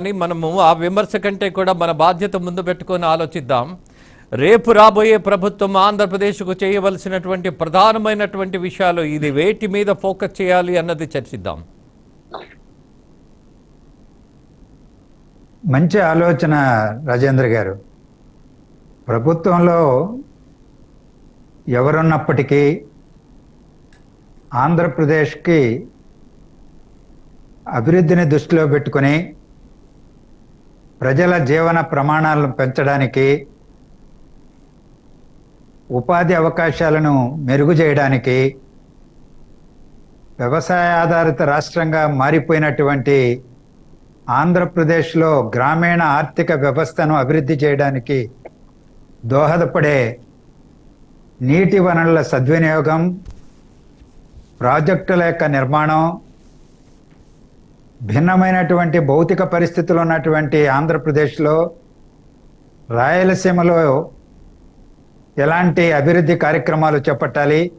మనము ఆ విమర్శ కంటే కూడా మన బాధ్యత ముందు పెట్టుకొని ఆలోచిద్దాం. రేపు రాబోయే ప్రభుత్వం ఆంధ్రప్రదేశ్కు చేయవలసినటువంటి ప్రధానమైనటువంటి విషయాలు ఇది వేటి మీద ఫోకస్ చేయాలి అన్నది చర్చిద్దాం. మంచి ఆలోచన రాజేంద్ర గారు. ప్రభుత్వంలో ఎవరున్నప్పటికీ ఆంధ్రప్రదేశ్కి అభివృద్ధిని దృష్టిలో పెట్టుకొని ప్రజల జీవన ప్రమాణాలను పెంచడానికి ఉపాధి అవకాశాలను మెరుగు చేయడానికి వ్యవసాయ ఆధారిత రాష్ట్రంగా మారిపోయినటువంటి ఆంధ్రప్రదేశ్లో గ్రామీణ ఆర్థిక వ్యవస్థను అభివృద్ధి చేయడానికి దోహదపడే నీటి వనరుల సద్వినియోగం ప్రాజెక్టుల యొక్క నిర్మాణం భిన్నమైనటువంటి భౌతిక పరిస్థితులు ఉన్నటువంటి ఆంధ్రప్రదేశ్లో రాయలసీమలో ఎలాంటి అభివృద్ధి కార్యక్రమాలు చేపట్టాలి?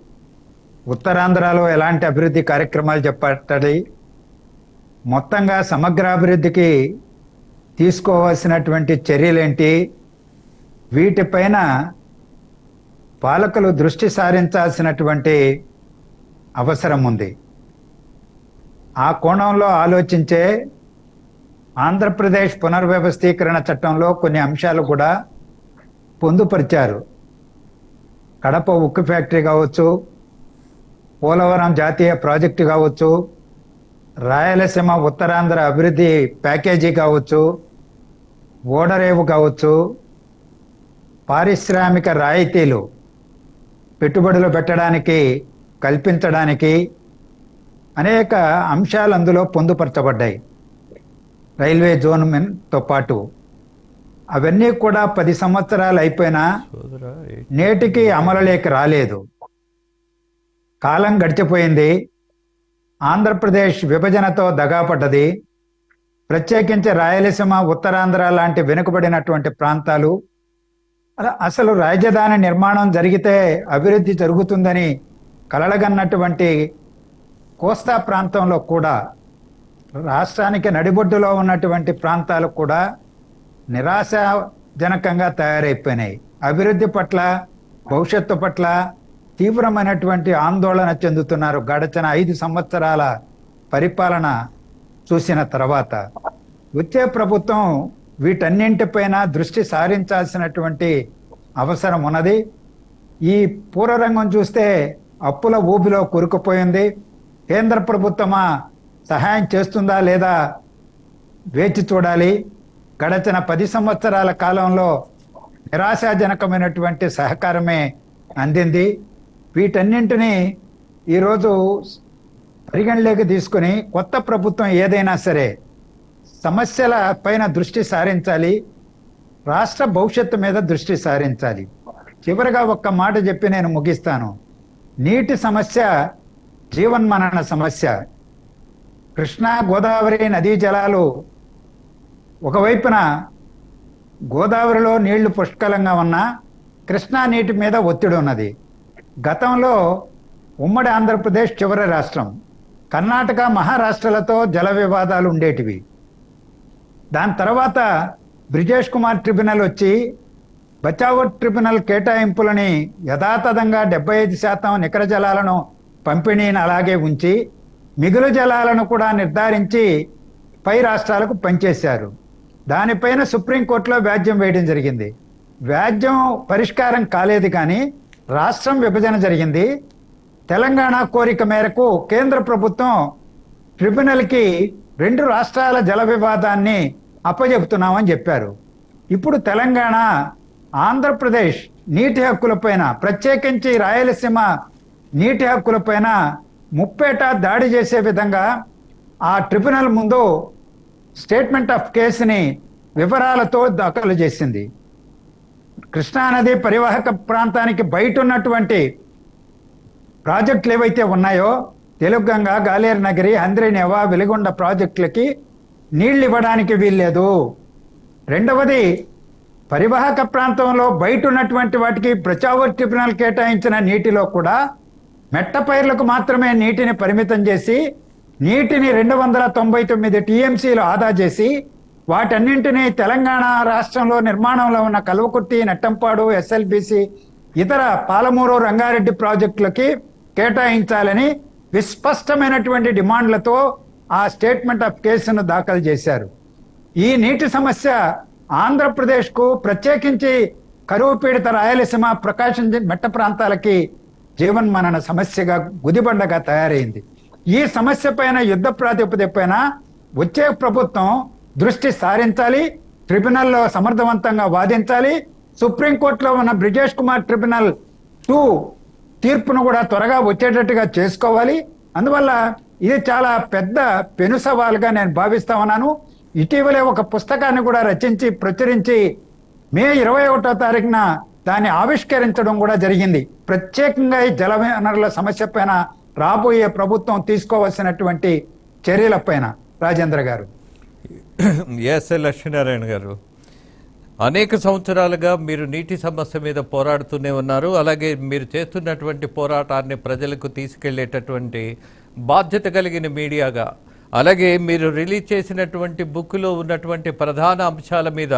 ఉత్తరాంధ్రలో ఎలాంటి అభివృద్ధి కార్యక్రమాలు చేపట్టాలి? మొత్తంగా సమగ్ర అభివృద్ధికి తీసుకోవాల్సినటువంటి చర్యలేంటి? వీటిపైన పాలకులు దృష్టి సారించాల్సినటువంటి అవసరం ఉంది. ఆ కోణంలో ఆలోచించే ఆంధ్రప్రదేశ్ పునర్వ్యవస్థీకరణ చట్టంలో కొన్ని అంశాలు కూడా పొందుపరిచారు. కడప ఉక్కు ఫ్యాక్టరీ కావచ్చు పోలవరం జాతీయ ప్రాజెక్టు కావచ్చు రాయలసీమ ఉత్తరాంధ్ర అభివృద్ధి ప్యాకేజీ కావచ్చు ఓడరేవు కావచ్చు పారిశ్రామిక రాయితీలు పెట్టుబడులు పెట్టడానికి కల్పించడానికి అనేక అంశాలు అందులో పొందుపరచబడ్డాయి. రైల్వే జోన్తో పాటు అవన్నీ కూడా పది సంవత్సరాలు అయిపోయినా నేటికి అమలులోకి రాలేదు. కాలం గడిచిపోయింది. ఆంధ్రప్రదేశ్ విభజనతో దగాపడ్డది ప్రత్యేకించి రాయలసీమ ఉత్తరాంధ్ర లాంటి వెనుకబడినటువంటి ప్రాంతాలు. అసలు రాజధాని నిర్మాణం జరిగితే అభివృద్ధి జరుగుతుందని కలలగన్నటువంటి కోస్తా ప్రాంతంలో కూడా రాష్ట్రానికి నడిబొడ్డులో ఉన్నటువంటి ప్రాంతాలు కూడా నిరాశాజనకంగా తయారైపోయినాయి. అభివృద్ధి పట్ల భవిష్యత్తు పట్ల తీవ్రమైనటువంటి ఆందోళన చెందుతున్నారు. గడచిన ఐదు సంవత్సరాల పరిపాలన చూసిన తర్వాత వచ్చే ప్రభుత్వం వీటన్నింటిపైన దృష్టి సారించాల్సినటువంటి అవసరం ఉన్నది. ఈ పూర్వరంగం చూస్తే అప్పుల ఊబిలో కొరుకుపోయింది. కేంద్ర ప్రభుత్వమా? సహాయం చేస్తుందా లేదా? వేచి చూడాలి. గడచిన పది సంవత్సరాల కాలంలో నిరాశాజనకమైనటువంటి సహకారమే అందింది. వీటన్నింటినీ ఈరోజు పరిగణలోకి తీసుకుని కొత్త ప్రభుత్వం ఏదైనా సరే సమస్యల పైన దృష్టి సారించాలి. రాష్ట్ర భవిష్యత్తు మీద దృష్టి సారించాలి. చివరిగా ఒక్క మాట చెప్పి నేను ముగిస్తాను. నీటి సమస్య జీవన్మరణ సమస్య. కృష్ణా గోదావరి నదీ జలాలు ఒకవైపున గోదావరిలో నీళ్ళు పుష్కలంగా ఉన్నా కృష్ణా నీటి మీద ఒత్తిడి ఉన్నది. గతంలో ఉమ్మడి ఆంధ్రప్రదేశ్ చివరి రాష్ట్రం కర్ణాటక మహారాష్ట్రలతో జల వివాదాలు ఉండేటివి. దాని తర్వాత బ్రిజేష్ కుమార్ ట్రిబ్యునల్ వచ్చి బచావో ట్రిబ్యునల్ కేటాయింపులని యథాతథంగా డెబ్బై ఐదు శాతం నికర జలాలను పంపిణీని అలాగే ఉంచి మిగులు జలాలను కూడా నిర్ధారించి పై రాష్ట్రాలకు పనిచేశారు. దానిపైన సుప్రీంకోర్టులో వ్యాజ్యం వేయడం జరిగింది. వ్యాజ్యం పరిష్కారం కాలేదు కానీ రాష్ట్రం విభజన జరిగింది. తెలంగాణ కోరిక మేరకు కేంద్ర ప్రభుత్వం ట్రిబ్యునల్కి రెండు రాష్ట్రాల జల వివాదాన్ని అప్పజెపుతున్నామని చెప్పారు. ఇప్పుడు తెలంగాణ ఆంధ్రప్రదేశ్ నీటి హక్కులపైన ప్రత్యేకించి రాయలసీమ నీటి హక్కులపైన ముప్పేట దాడి చేసే విధంగా ఆ ట్రిబ్యునల్ ముందు స్టేట్మెంట్ ఆఫ్ కేసుని వివరాలతో దాఖలు చేసింది. కృష్ణానది పరివాహక ప్రాంతానికి బయట ఉన్నటువంటి ప్రాజెక్టులు ఏవైతే ఉన్నాయో తెలుగంగ గాలేరు నగరి హంద్రినేవ వెలిగొండ ప్రాజెక్టులకి నీళ్ళు ఇవ్వడానికి వీల్లేదు. రెండవది పరివాహక ప్రాంతంలో బయట ఉన్నటువంటి వాటికి ప్రచావర్ ట్రిబ్యునల్ కేటాయించిన నీటిలో కూడా మెట్ట పైర్లకు మాత్రమే నీటిని పరిమితం చేసి నీటిని రెండు వందల తొంభై తొమ్మిది టీఎంసీలు ఆదా చేసి వాటన్నింటినీ తెలంగాణ రాష్ట్రంలో నిర్మాణంలో ఉన్న కల్వకుర్తి నెట్టంపాడు ఎస్ఎల్బిసి ఇతర పాలమూరు రంగారెడ్డి ప్రాజెక్టులకి కేటాయించాలని విస్పష్టమైనటువంటి డిమాండ్లతో ఆ స్టేట్మెంట్ ఆఫ్ కేసును దాఖలు చేశారు. ఈ నీటి సమస్య ఆంధ్రప్రదేశ్కు ప్రత్యేకించి కరువు పీడిత రాయలసీమ ప్రకాశం మెట్ట ప్రాంతాలకి జీవన్మరణ సమస్యగా గుదిబండగా తయారైంది. ఈ సమస్య పైన యుద్ధ ప్రాతిపదికపైన వచ్చే ప్రభుత్వం దృష్టి సారించాలి ట్రిబ్యునల్లో సమర్థవంతంగా వాదించాలి. సుప్రీంకోర్టులో ఉన్న బ్రిజేష్ కుమార్ ట్రిబ్యునల్ టూ తీర్పును కూడా త్వరగా వచ్చేటట్టుగా చేసుకోవాలి. అందువల్ల ఇది చాలా పెద్ద పెను సవాలుగా నేను భావిస్తా ఉన్నాను. ఇటీవలే ఒక పుస్తకాన్ని కూడా రచించి ప్రచురించి మే ఇరవై ఒకటో తారీఖున దాన్ని ఆవిష్కరించడం కూడా జరిగింది. ప్రత్యేకంగా ఈ జల వనరుల సమస్య పైన రాబోయే ప్రభుత్వం తీసుకోవాల్సినటువంటి చర్యల పైన రాజేంద్ర గారు. ఎస్ లక్ష్మీనారాయణ గారు అనేక సంవత్సరాలుగా మీరు నీటి సమస్య మీద పోరాడుతూనే ఉన్నారు. అలాగే మీరు చేస్తున్నటువంటి పోరాటాన్ని ప్రజలకు తీసుకెళ్ళేటటువంటి బాధ్యత కలిగిన మీడియాగా అలాగే మీరు రిలీజ్ చేసినటువంటి బుక్లో ఉన్నటువంటి ప్రధాన అంశాల మీద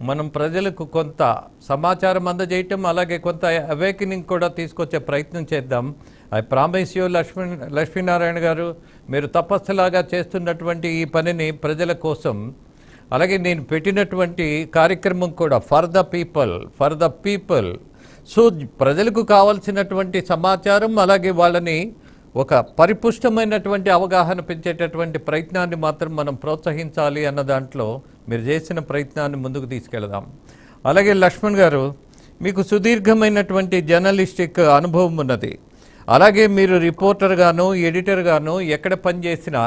మనం ప్రజలకు కొంత సమాచారం అందజేయటం అలాగే కొంత అవేకనింగ్ కూడా తీసుకొచ్చే ప్రయత్నం చేద్దాం. I promise you Lakshmi Lakshminarayana garu మీరు తపస్సులాగా చేస్తున్నటువంటి ఈ పనిని ప్రజల కోసం. అలాగే నేను పెట్టినటువంటి కార్యక్రమం కూడా for the people for the people so ప్రజలకు కావాల్సినటువంటి సమాచారం అలాగే వాళ్ళని ఒక పరిపుష్టమైనటువంటి అవగాహన పెంచేటటువంటి ప్రయత్నాన్ని మాత్రం మనం ప్రోత్సహించాలి అన్న దాంట్లో మీరు చేసిన ప్రయత్నాన్ని ముందుకు తీసుకెళదాం. అలాగే లక్ష్మణ్ గారు మీకు సుదీర్ఘమైనటువంటి జర్నలిస్టిక్ అనుభవం ఉన్నది. అలాగే మీరు రిపోర్టర్గాను ఎడిటర్గాను ఎక్కడ పనిచేసినా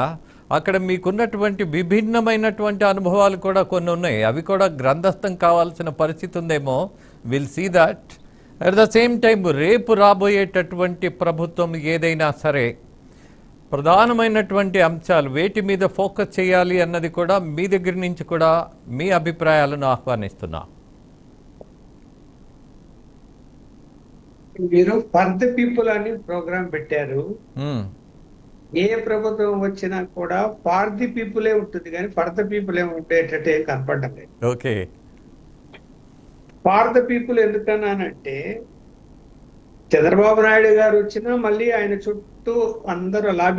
అక్కడ మీకున్నటువంటి విభిన్నమైనటువంటి అనుభవాలు కూడా కొన్ని ఉన్నాయి. అవి కూడా గ్రంథస్థం కావాల్సిన పరిస్థితి ఉందేమో will see that at the same time రేపు రాబోయేటటువంటి ప్రభుత్వం ఏదైనా సరే ప్రధానమైనటువంటి అంశాలు వేటి మీద ఫోకస్ చేయాలి అన్నది కూడా మీ దగ్గర నుంచి కూడా మీ అభిప్రాయాలను ఆహ్వానిస్తున్నా. మీరు ఫర్ ద పీపుల్ అని ప్రోగ్రాం పెట్టారు. ఏ ప్రభుత్వం వచ్చినా కూడా ఫార్ ది పీపులే ఉంటుంది కానీ ఫర్ ద పీపుల్ ఏమి ఉండేటట్టు ఏం కనపడడం లేదు. ఓకే. ఫార్ ద పీపుల్ ఎందుకన్నానంటే చంద్రబాబు నాయుడు గారు వచ్చినా మళ్ళీ ఆయన చుట్టూ అందరూ లాబీ